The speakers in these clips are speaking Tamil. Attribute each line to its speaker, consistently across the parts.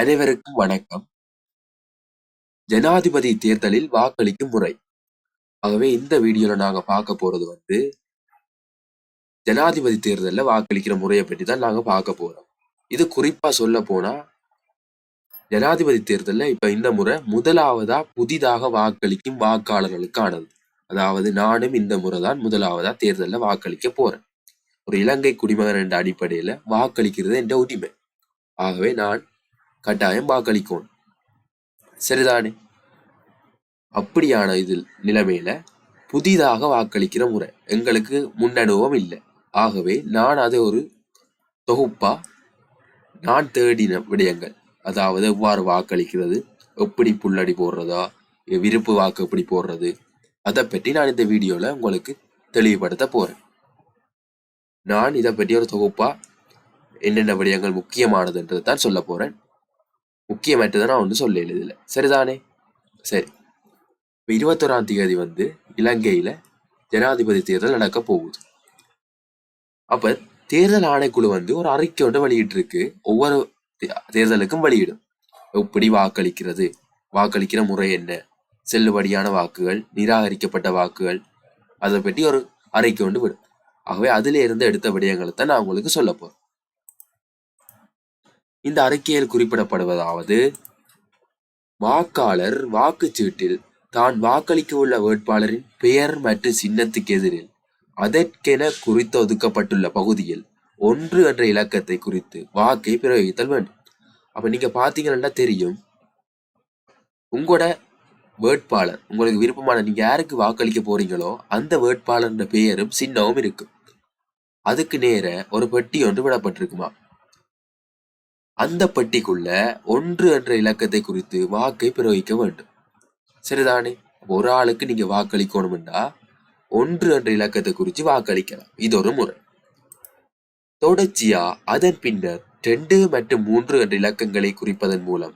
Speaker 1: அனைவருக்கும் வணக்கம். ஜனாதிபதி தேர்தலில் வாக்களிக்கும் முறை. ஆகவே இந்த வீடியோல நாங்க பார்க்க போறது வந்து ஜனாதிபதி தேர்தலில் வாக்களிக்கிற முறையை பற்றி தான் நாங்க பார்க்க போறோம். இது குறிப்பா சொல்ல போனா ஜனாதிபதி தேர்தலில் இப்ப இந்த முறை முதலாவதா புதிதாக வாக்களிக்கும் வாக்காளர்களுக்கானது. அதாவது நானும் இந்த முறை தான் முதலாவதா தேர்தல்ல வாக்களிக்க போறேன். ஒரு இலங்கை குடிமகன் என்ற அடிப்படையில வாக்களிக்கிறது என்ற உரிமை. ஆகவே நான் கட்டாயம் வாக்களிக்கும். சரிதானே? அப்படியான இதில் நிலைமையில புதிதாக வாக்களிக்கிற முறை எங்களுக்கு முன்னனுபவம் இல்லை. ஆகவே நான் அதை ஒரு தொகுப்பா நான் தேடின விடயங்கள். அதாவது எவ்வாறு வாக்களிக்கிறது? எப்படி புல்லடி போடுறதா? விருப்பு வாக்கு எப்படி போடுறது? அதை பற்றி நான் இந்த வீடியோவில் உங்களுக்கு தெளிவுபடுத்த போகிறேன் நான் இதை பற்றி ஒரு தொகுப்பாக என்னென்ன விடயங்கள் முக்கியமானதுன்றதை தான் சொல்ல போகிறேன் முக்கியமற்றதை நான் ஒன்றும் சொல்லல இதுல. சரிதானே? சரி. இப்போ இருபத்தொராம் தேதி வந்து இலங்கையில ஜனாதிபதி தேர்தல் நடக்க போகுது. அப்ப தேர்தல் ஆணைக்குழு வந்து ஒரு அறிக்கை ஒன்று வெளியிட்டிருக்கு. ஒவ்வொரு தே- தேர்தலுக்கும் வெளியிடும். எப்படி வாக்களிக்கிறது? வாக்களிக்கிற முறை என்ன? செல்லுபடியான வாக்குகள் நிராகரிக்கப்பட்ட வாக்குகள் அதை பற்றி ஒரு அறிக்கை ஒன்று விடும். ஆகவே அதிலே இருந்து எடுத்த விடயங்களை தான் நான் உங்களுக்கு சொல்ல போகிறேன் இந்த அறிக்கையில் குறிப்பிடப்படுவதாவது வாக்காளர் வாக்குச்சீட்டில் தான் வாக்களிக்க உள்ள வேட்பாளரின் பெயர் மற்றும் சின்னத்துக்கு எதிரில் அதற்கென குறித்து ஒதுக்கப்பட்டுள்ள பகுதியில் ஒன்று என்ற இலக்கத்தை குறித்து வாக்கை பிரயோகித்தல் வேண்டும். அப்ப நீங்க பாத்தீங்கன்னா தெரியும் உங்களோட வேட்பாளர் உங்களுக்கு விருப்பமான நீங்க யாருக்கு வாக்களிக்க போறீங்களோ அந்த வேட்பாளர்ன்ற பெயரும் சின்னமும் இருக்கும். அதுக்கு நேர ஒரு பெட்டி ஒன்று விடப்பட்டிருக்குமா? அந்த பெட்டிக்குள்ள ஒன்று என்ற இலக்கத்தை குறித்து வாக்கை பிரயோகிக்க வேண்டும். சரிதானே? ஒரு ஆளுக்கு நீங்க வாக்களிக்கணும்டா ஒன்று என்ற இலக்கத்தை குறித்து வாக்களிக்கலாம். இது ஒரு முறை. தொடர்ச்சியா அதன் பின்னர் ரெண்டு மற்றும் மூன்று என்ற இலக்கங்களை குறிப்பதன் மூலம்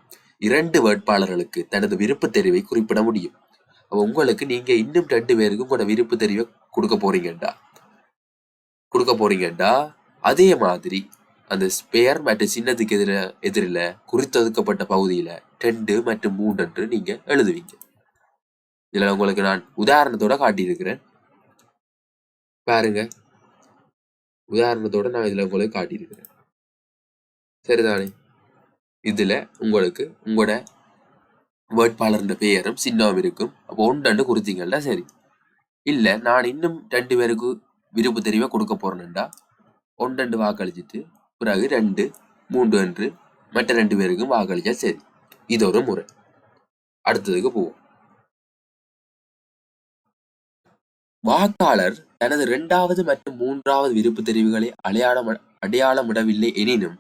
Speaker 1: இரண்டு வேட்பாளர்களுக்கு தனது விருப்பு தெரிவை குறிப்பிட முடியும். உங்களுக்கு நீங்க இன்னும் ரெண்டு பேருக்கு உங்களோட விருப்பு தெரிவை கொடுக்க போறீங்கடா கொடுக்க போறீங்கடா அதே மாதிரி அந்த ஸ்பேர் மற்றும் சின்னத்துக்கு எதிர எதிரில் குறித்தொதுக்கப்பட்ட பகுதியில் ரெண்டு மற்றும் மூன்று என்று நீங்கள் எழுதுவீங்க. இதில் உங்களுக்கு நான் உதாரணத்தோட காட்டியிருக்கிறேன். பாருங்க. உதாரணத்தோட நான் இதில் உங்களுக்கு காட்டியிருக்கிறேன். சரிதானே? இதில் உங்களுக்கு உங்களோட வேட்பாளர்ன்ற பெயரும் சின்னமும் இருக்கும். அப்போ ஒன்று குறித்தீங்கன்னா சரி. இல்லை நான் இன்னும் ரெண்டு பேருக்கு விருப்பு தெரிவை கொடுக்க போறேன்டா ஒன்று வாக்களிச்சிட்டு பிறகு ரெண்டு மூன்று என்று மற்ற ரெண்டு பேருக்கும் வாக்களிச்சா சரி. இது ஒரு முறை. அடுத்ததுக்கு போவோம். வாக்காளர் தனது இரண்டாவது மற்றும் மூன்றாவது விருப்பு தெரிவுகளை அடையாளம் அடையாளமிடவில்லை எனினும்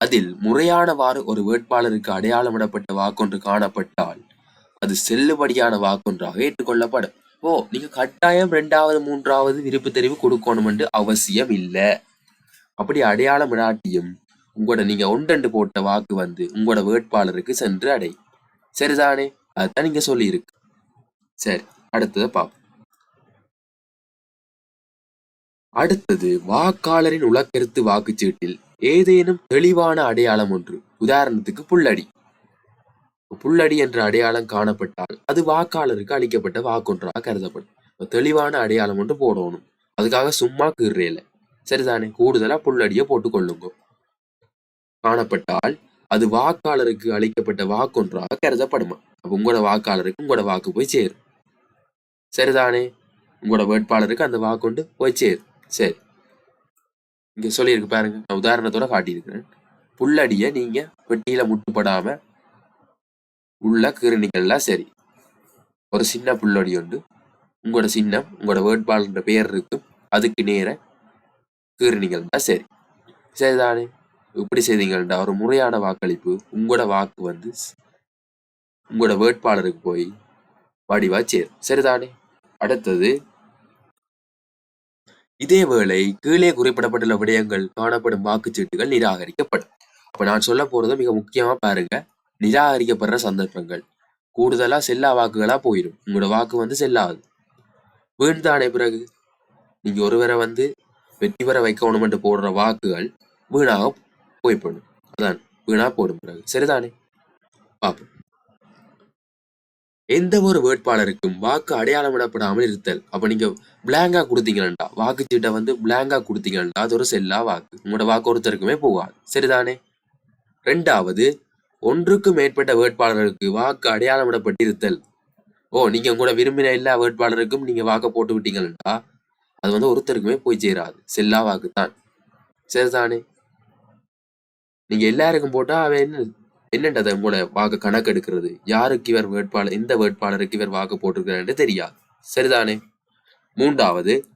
Speaker 1: அதில் முறையானவாறு ஒரு வேட்பாளருக்கு அடையாளமிடப்பட்ட வாக்கொன்று காணப்பட்டால் அது செல்லுபடியான வாக்கொன்றாக ஏற்றுக்கொள்ளப்படும். ஓ நீங்க கட்டாயம் இரண்டாவது மூன்றாவது விருப்பு தெரிவு கொடுக்கணும் என்று அவசியம் இல்லை அப்படி அடையாளம் விளாட்டியும் உங்களோட நீங்க ஒன்றண்டு போட்ட வாக்கு வந்து உங்களோட வேட்பாளருக்கு சென்று அடை. சரிதானே அதுதான் நீங்க சொல்லியிருக்கு. சரி அடுத்ததை பார்ப்போம். அடுத்தது வாக்காளரின் உலக்கருத்து வாக்குச்சீட்டில் ஏதேனும் தெளிவான அடையாளம் ஒன்று. உதாரணத்துக்கு புல்லடி புல்லடி என்ற அடையாளம் காணப்பட்டால் அது வாக்காளருக்கு அளிக்கப்பட்ட வாக்கொன்றாக கருதப்படும். தெளிவான அடையாளம் ஒன்று போடணும். அதுக்காக சும்மா கீறல சரிதானே? கூடுதலா புல்லடிய போட்டுக்கொள்ளுங்க. காணப்பட்டால் அது வாக்காளருக்கு அளிக்கப்பட்ட வாக்கொன்றாக கருதப்படுமா? அப்ப உங்களோட வாக்காளருக்கு உங்களோட வாக்கு போய் சேரும். சரிதானே? உங்களோட வேட்பாளருக்கு அந்த வாக்கொண்டு போய் சேரும். சரி. இங்க சொல்லியிருக்கு பாருங்க. நான் உதாரணத்தோட காட்டியிருக்கிறேன். புல்லடிய நீங்க பெட்டியில முட்டுப்படாம உள்ள கீரணிகள்லாம் சரி. ஒரு சின்ன புல்லடி உண்டு உங்களோட சின்னம் உங்களோட வேட்பாளர் பேர் இருக்கும். அதுக்கு நேர கீறினீங்கள்டா? சரி. சரிதானே. இப்படி செய்தீங்கள்டா. ஒரு முறையான வாக்களிப்பு. உங்களோட வாக்கு வந்து உங்களோட வேட்பாளருக்கு போய் வடிவா சேரும். சரிதானே. அடுத்தது இதேவேளை கீழே குறிப்பிடப்பட்டுள்ள விடயங்கள் காணப்படும் வாக்குச்சீட்டுகள் நிராகரிக்கப்படும். அப்ப நான் சொல்ல போறது மிக முக்கியமா பாருங்க. நிராகரிக்கப்படுற சந்தர்ப்பங்கள். கூடுதலா செல்லா வாக்குகளா போயிடும் உங்களோட வாக்கு வந்து செல்லாது. வீண்தானே பிறகு? நீங்க ஒருவரை வந்து வெற்றி பெற என்று போடுற வாக்குகள் வீணாக போய்ப்படும் அதான் வீணா போடும் பிறகு. சரிதானே? பார்ப்போம் எந்த ஒரு வேட்பாளருக்கும் வாக்கு அடையாளமிடப்படாமல் இருத்தல். அப்போ நீங்க பிளாங்கா கொடுத்தீங்கன்னா வாக்குச்சீட்டை வந்து பிளாங்கா கொடுத்தீங்கன்னா அது ஒரு செல்லா வாக்கு. உங்களோட வாக்கு ஒருத்தருக்குமே போகாது. சரிதானே? ரெண்டாவது ஒன்றுக்கு மேற்பட்ட வேட்பாளர்களுக்கு வாக்கு அடையாளமிடப்பட்டிருத்தல் ஓ நீங்க உங்களோட விரும்பின எல்லா வேட்பாளருக்கும் நீங்க வாக்கை போட்டு விட்டீங்கன்னா அது வந்து ஒருத்தருக்குமே போய் சேராது. செல்லா வாக்கு தான் சரிதானே? நீங்க எல்லாருக்கும் போட்டா அவன் என்ன என்னண்டது உங்களோட வாக்கு கணக்கெடுக்கிறது யாருக்கு இவர் வேட்பாளர் இந்த வேட்பாளருக்கு இவர் வாக்கு போட்டிருக்கிறார் தெரியாது. சரிதானே? மூன்றாவது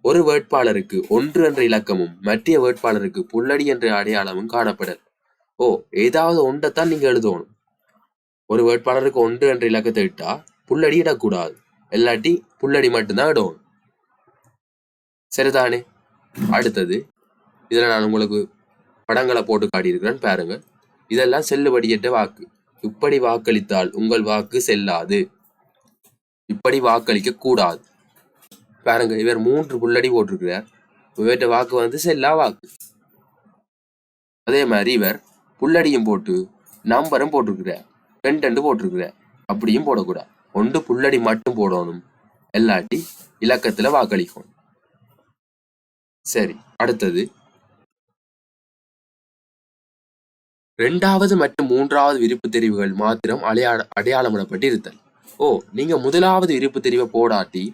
Speaker 1: ஒரு வேட்பாளருக்கு ஒன்று என்ற இலக்கமும் மற்ற வேட்பாளருக்கு புல்லடி என்ற அடையாளமும் காணப்படல். ஓ ஏதாவது ஒன்றைத்தான் நீங்க எழுதணும். ஒரு வேட்பாளருக்கு ஒன்று என்ற இலக்கத்தை இட்டா புல்லடி இடக்கூடாது. இல்லாட்டி புல்லடி மட்டும்தான் இடணும். சரிதானே? அடுத்தது இதுல நான் உங்களுக்கு படங்களை போட்டு காட்டியிருக்கிறேன் பாருங்க. இதெல்லாம் செல்லுபடியற்ற வாக்கு. இப்படி வாக்களித்தால் உங்கள் வாக்கு செல்லாது. இப்படி வாக்களிக்க கூடாது. பாருங்க இவர் மூன்று புல்லடி போட்டிருக்கிறார். இவர்கிட்ட வாக்கு வந்து செல்லா வாக்கு. அதே மாதிரி இவர் புல்லடியும் போட்டு நம்பரும் போட்டிருக்கிறார். ரெண்டு ரெண்டு போட்டிருக்கிறார். அப்படியும் போடக்கூடாது. ஒன்று புல்லடி மட்டும் போடணும். இல்லாட்டி இலக்கத்துல வாக்களிக்கணும். சரி அடுத்தது. இரண்டாவது மற்றும் மூன்றாவது விருப்பு தெரிவுகள் மாத்திரம் அடையாள அடையாளமிடப்பட்டு இருத்தல் ஓ நீங்க முதலாவது விருப்பு தெரிவை போடாட்டி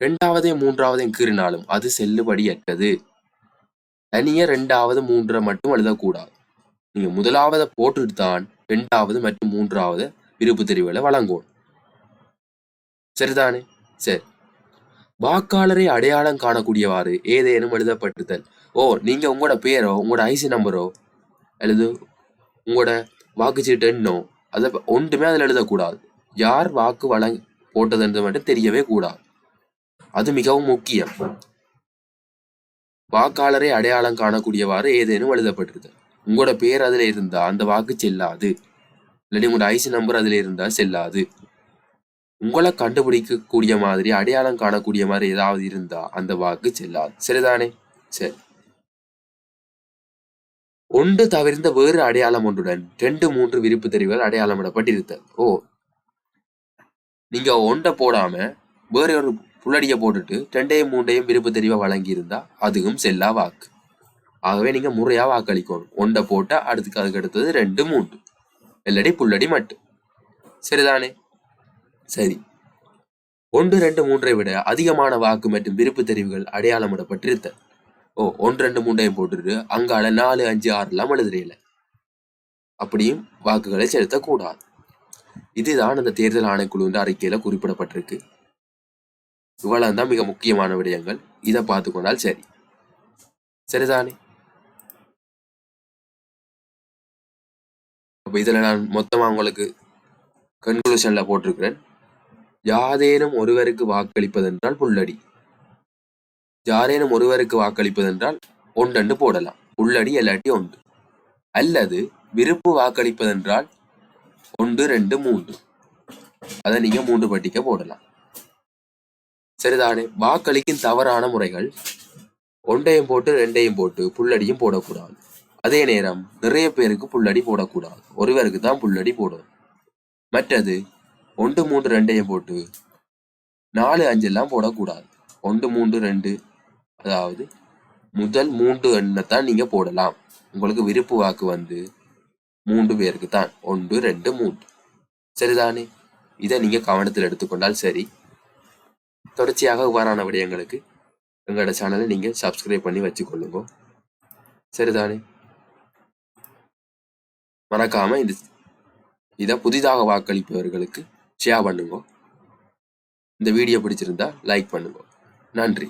Speaker 1: ரெண்டாவதையும் மூன்றாவதையும் கீறினாலும் அது செல்லுபடியற்றது. தனிய ரெண்டாவது மூன்றை மட்டும் எழுதக்கூடாது. நீங்க முதலாவதை போட்டுட்டு தான் ரெண்டாவது மற்றும் மூன்றாவது விருப்பு தெரிவுகளை வழங்கணும். சரிதானே? சரி. வாக்காளரை அடையாளம் காணக்கூடியவாறு ஏதேனும் எழுதப்பட்டுதல் ஓ நீங்க உங்களோட பேரோ உங்களோட ஐசி நம்பரோ அல்லது உங்களோட வாக்குச்சீட்டு எண்ணோ? அதை ஒன்றுமே அதில் எழுதக்கூடாது. யார் வாக்கு வழங் போட்டதுன்றது மட்டும் தெரியவே கூடாது. அது மிகவும் முக்கியம். வாக்காளரை அடையாளம் காணக்கூடியவாறு ஏதேனும் எழுதப்பட்டிருக்கு உங்களோட பேர் அதுல இருந்தா அந்த வாக்கு செல்லாது. இல்லாட்டி உங்களோட ஐசி நம்பர் அதுல இருந்தா செல்லாது. உங்களை கண்டுபிடிக்கக்கூடிய மாதிரி அடையாளம் காணக்கூடிய மாதிரி ஏதாவது இருந்தா அந்த வாக்கு செல்லாது. சரிதானே? சரி. ஒன்று தவிர்ந்த வேறு அடையாளம் ஒன்றுடன் ரெண்டு மூன்று விருப்பு தெரிவுகள் அடையாளமிடப்பட்டிருத்தல். ஓ. நீங்க ஒன்றை போடாம வேற ஒரு புள்ளடிய போட்டுட்டு ரெண்டையும் மூண்டையும் விருப்பு தெரிவை வழங்கி இருந்தா அதுவும் செல்லா வாக்கு. ஆகவே நீங்க முறையா வாக்களிக்கணும். ஒன்றை போட்டா அடுத்துக்கு அதுக்கு அடுத்தது ரெண்டு மூன்று. இல்லாட்டி புள்ளடி மட்டும். சரிதானே? சரி. ஒன்று ரெண்டு மூன்றை விட அதிகமான வாக்கு மற்றும் விருப்பு தெரிவுகள் அடையாளமிடப்பட்டிருத்த. ஓ ஒன்று ரெண்டு மூன்றையும் போட்டுட்டு அங்கால நாலு அஞ்சு ஆறு எல்லாம் எழுதுறீல. அப்படியும் வாக்குகளை செலுத்தக்கூடாது. இதுதான் அந்த தேர்தல் ஆணைக்குழு அறிக்கையில குறிப்பிடப்பட்டிருக்கு. இவ்வளவு தான் மிக முக்கியமான விடயங்கள். இதை பார்த்து கொண்டால் சரி. சரிதானே? அப்ப இதுல நான் மொத்தமா உங்களுக்கு கன்க்ளூஷனில் போட்டிருக்கிறேன். யாதேனும் ஒருவருக்கு வாக்களிப்பதென்றால் புல்லடி யாரேனும் ஒருவருக்கு வாக்களிப்பதென்றால் ஒன்றென்று போடலாம். உள்ளடி இல்லாட்டி ஒன்று. அல்லது விருப்பு வாக்களிப்பதென்றால் ஒன்று ரெண்டு மூன்று. அதை நீங்க மூன்று பட்டிக்க போடலாம். சரிதானே? வாக்களிக்கும் தவறான முறைகள் ஒன்றையும் போட்டு ரெண்டையும் போட்டு புல்லடியும் போடக்கூடாது. அதே நேரம் நிறைய பேருக்கு புல்லடி போடக்கூடாது. ஒருவருக்கு தான் புல்லடி போடணும். மற்றது ஒன்று மூன்று ரெண்டையும் போட்டு நாலு அஞ்செல்லாம் போடக்கூடாது. ஒன்று மூன்று ரெண்டு அதாவது முதல் மூன்று எண்ணை தான் நீங்கள் போடலாம். உங்களுக்கு விருப்பு வாக்கு வந்து மூன்று பேருக்கு தான். ஒன்று ரெண்டு மூன்று. சரிதானே? இதை நீங்கள் கவனத்தில் எடுத்துக்கொண்டால் சரி. தொடர்ச்சியாக இவ்வாறான விடயங்களுக்கு எங்களோட சேனலை நீங்கள் சப்ஸ்கிரைப் பண்ணி வச்சுக்கொள்ளுங்க. சரிதானே? மறக்காமல் இது இதை புதிதாக வாக்களிப்பவர்களுக்கு ஷேர் பண்ணுங்க. இந்த வீடியோ பிடிச்சிருந்தா லைக் பண்ணுங்க. நன்றி.